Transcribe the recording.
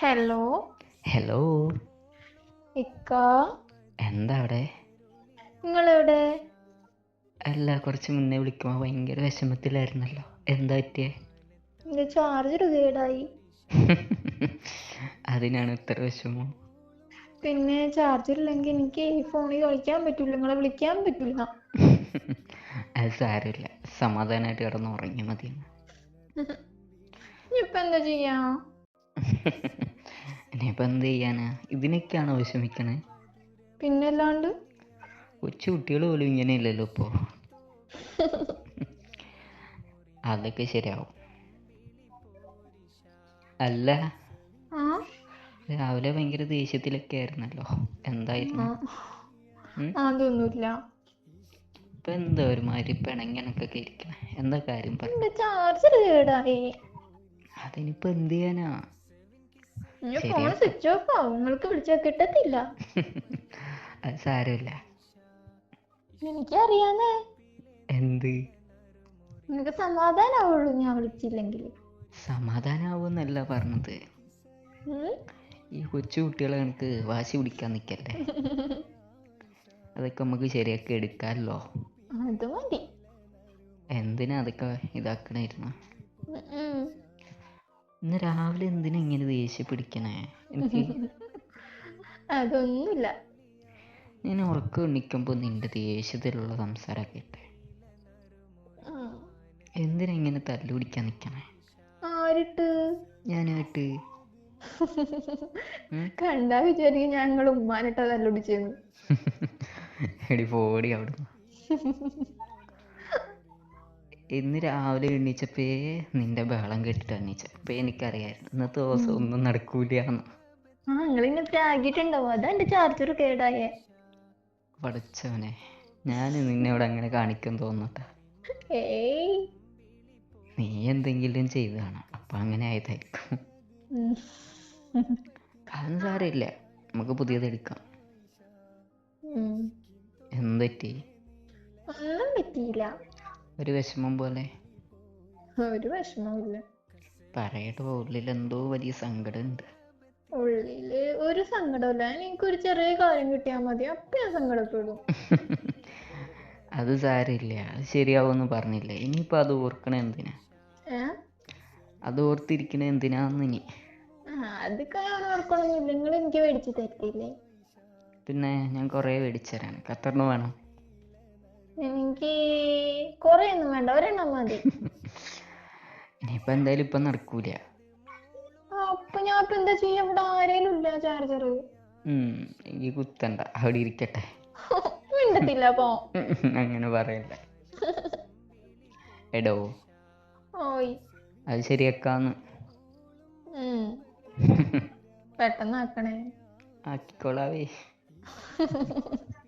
Hello. Hello. ഇക്ക. എന്താ അവിടെ? നിങ്ങളെവിടെ? അല്ല കുറച്ച് മുന്നേ വിളിക്കുമ്പോൾ ഭയങ്കര വിഷമത്തിലായിരുന്നല്ലോ. എന്താ പറ്റിയേ? എന്റെ ചാർജർ കേടായി. അതിനാണ് ഇത്ര വിഷമം. പിന്നെ ചാർജർ ഇല്ലെങ്കിൽ എനിക്ക് ഈ ഫോണിൽ കളിക്കാൻ പറ്റൂല നിങ്ങളെ വിളിക്കാൻ പറ്റൂല. അത് സാരമില്ല. സമാധാനമായിട്ട് കിടന്ന് ഉറങ്ങിയാൽ മതി ഇപ്പൊ എന്താ ചെയ്യാ? ഇനിയിപ്പോൾ എന്ത് ചെയ്യാനാ? ഇതിനൊക്കെയാണോ വിഷമിക്കണേ? പിന്നെ അല്ലാണ്ട് കൊച്ചു കുട്ടികൾ പോലും ഇങ്ങനെയല്ലല്ലോ ഇപ്പോൾ അതൊക്കെ ശരിയാവും. അല്ല ആ? രാവിലെ ഭയങ്കര ദേഷ്യത്തിലൊക്കെ ആയിരുന്നല്ലോ. എന്തായിരുന്നു? ഉം? അതൊന്നുമില്ല. ഇപ്പൊ എന്താ ഒരുമാതിരി പിണങ്ങനൊക്കെ ഇരിക്കണേ? എന്താ കാര്യം പറ. എന്റെ ചാർജർ കേടായി? അതിനിപ്പോ എന്ത് ചെയ്യാനാ? ഫോൺ സ്വിച്ച് ഓഫ് ആവും നിങ്ങൾക്ക് വിളിച്ചാൽ കിട്ടത്തില്ല. അത് സാരമില്ല. എനിക്കറിയാന്നേ എന്ത്? നിനക്ക് സമാധാനാവുള്ളൂ ഞാൻ വിളിച്ചില്ലെങ്കിൽ. സമാധാനാവുന്നല്ല പറഞ്ഞത്. ഈ കൊച്ചു കുട്ടികളെ കണക്ക് വാശി പിടിക്കാൻ നിൽക്കല്ലേ അതൊക്കെ നമുക്ക് ശരിയാക്കി എടുക്കാല്ലോ അത് മതി. എന്തിനാ അതൊക്കെ ഇതാക്കണായിരുന്നു. ഇന്ന് രാവിലെ എന്തിനാ ഇങ്ങനെ ദേഷ്യം പിടിക്കണേ? എനിക്ക് അതൊന്നുമില്ല. ഞാൻ ഉറക്കം എണ്ണിക്കുമ്പോൾ നിന്റെ ദേഷ്യത്തിലുള്ള സംസാരം കേട്ടെ. എന്തിനാ ഇങ്ങനെ തല്ലു പിടിക്കാൻ നിൽക്കണേ ആരിട്ട്? ഞാനായിട്ട്? കണ്ടാ വിചാരിക്കും ഞങ്ങൾ ഉമ്മാനിട്ടാ തല്ലുപിടിച്ചെന്ന് എടി പോടി അവിടുന്ന്. ഇന്ന് രാവിലെ എണ്ണീച്ചപ്പേ നിന്റെ ബഹളം കേട്ടിട്ട് എണ്ണീച്ച അപ്പൊ എനിക്കറിയായിരുന്നു. ഇന്നത്തെ ദിവസം ഒന്നും നടക്കൂലെന്ന്. ആ നിങ്ങൾ ഇന്നെ പ്രാഗിട്ടുണ്ടാവും അതാ എന്റെ ചാർജർ കേടായേ. പഠിച്ചവനെ ഞാൻ നിന്നോട് അങ്ങനെ കാണിക്കാൻ തോന്നട്ട ഏയ്. നീ എന്തെങ്കിലും ചെയ്തതാണ് അപ്പൊ അങ്ങനെ ആയതായിരിക്കും. ഉം. അതൊന്നും സാരമില്ല. നമുക്ക് പുതിയത് എടുക്കാം. ഉം. എന്തെറ്റി ഒന്നും പറ്റിയില്ല. ഒരു വിഷമം പോലെ. ഒരു വിഷമവുമില്ല പറയട്ടോ ഉള്ളിൽ എന്തോ വലിയ സങ്കടമുണ്ട്. ഉള്ളിൽ ഒരു സങ്കടമില്ല എനിക്കൊരു ചെറിയ കാര്യം കിട്ടിയാൽ മതി. അപ്പൊ ഞാൻ സങ്കടപ്പെടും. അത് സാരില്ല അത് ശരിയാവുമെന്ന് പറഞ്ഞില്ലേ. ഇനിയിപ്പൊ അത് ഓർക്കണ എന്തിനാ? അത് ഓർത്തിരിക്കണ എന്തിനാന്ന് ഇനി? അതൊക്കെ ഞാൻ ഓർക്കണമെന്നില്ല നിങ്ങൾ എനിക്ക് മേടിച്ചു തരത്തില്ലേ? പിന്നെ ഞാൻ കുറേ മേടിച്ചുതരാണ് ഖത്തറിന് വേണം. എനിക്ക് കൊറേ ഒന്നും വേണ്ട. ഒരെണ്ണം മതി. ഇനിയിപ്പോ എന്തായാലും ഇപ്പൊ നടക്കൂല. അപ്പൊ ഞാൻ ഇപ്പൊ എന്താ ചെയ്യാ? ഇവിടെ ആരേലും ഇല്ല ചാർജർ. എനിക്ക് ഈ കുത്തണ്ട. അവിടെ ഇരിക്കട്ടെ. മിണ്ടത്തില്ല അപ്പൊ. അങ്ങനെ പറയല്ല എടോ. ഓയ്. അത് ശരിയാക്കാന്ന്. പെട്ടെന്ന് ആക്കണേ ആക്കിക്കോളാവേ.